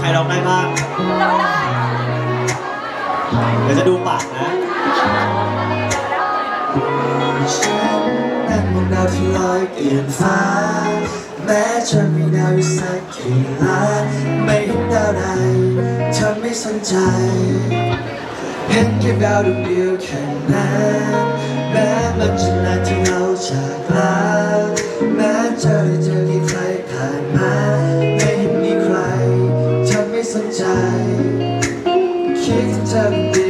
ใครร้องได้บ้างร้องได้เราจะดูปากนะฉันนั่งมองดาวที่ลอยเกลี่ยนฟ้า แม้จะมีดาวอยู่สักกี่ล้านไม่เห็นดาวใดเธอไม่สนใจ เห็นแค่ดาวดวงเดียวแค่นั้นแม้มันจะนานที่เราจากลา สักใจ คิดจะมี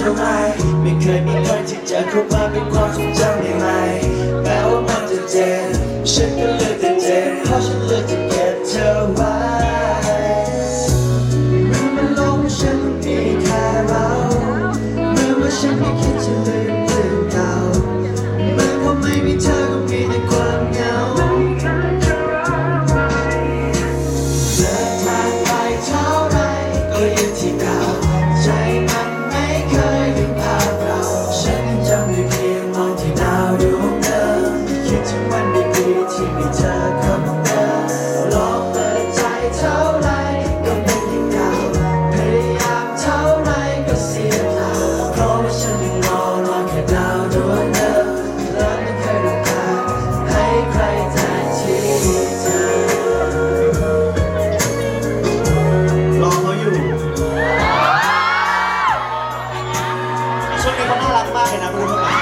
ท่ไรไม่เคยมีใครที่จะเข้ามาเป็นความทรงจำใหม่แม้ว่ามันจะเจ็บฉันก็ เขาน่ารักมากเลยนะคนเดิมลพี่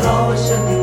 พราะว่าฉัน